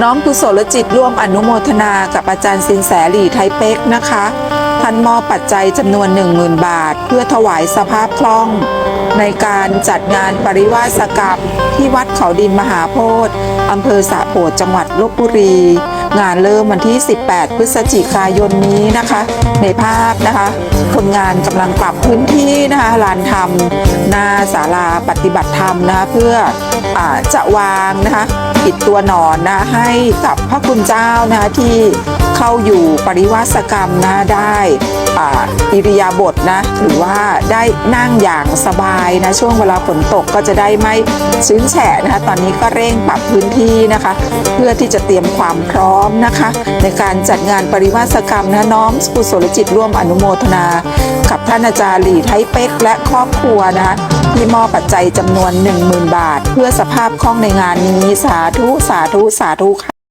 น้องกุศลจิตร่วมอนุโมทนากับอาจารย์สินแสหลีไทยเป๊กนะคะท่านมอบปัจจัยจำนวน 10,000 บาท เพื่อถวายสภาพคล่อง ในการจัดงานปริวาสกรรมที่วัดเขาดินมหาโพธิ์อำเภอสะโบดจังหวัดลบบุรี งานเริ่มวันที่ 18 พฤศจิกายนนี้นะคะ ในภาพนะคะ คนงานกำลังปรับพื้นที่นะคะลานธรรมหน้าศาลาปฏิบัติธรรมนะคะเพื่ออจะวางนะคะปิดตัวหนอนนะให้กับพระคุณเจ้านะคะที่เข้าอยู่ปริวาสกรรมนะได้อ่า อิริยาบถนะหรือว่าได้นั่งอย่างสบายนะช่วงเวลาฝนตกก็จะได้ไม่ชื้นแฉะนะคะ ตอนนี้ก็เร่งปรับพื้นที่นะคะ เพื่อที่จะเตรียมความพร้อมนะคะ ในการจัดงานปริวาสกรรมนะน้อมกุศลจิตร่วมอนุโมทนา กับท่านอาจารย์หลีไทยเป๊กและครอบครัวนะคะที่มอบปัจจัยจำนวน 10,000 บาท เพื่อสภาพคล่องในงานนี้สาธุสาธุสาธุค่ะ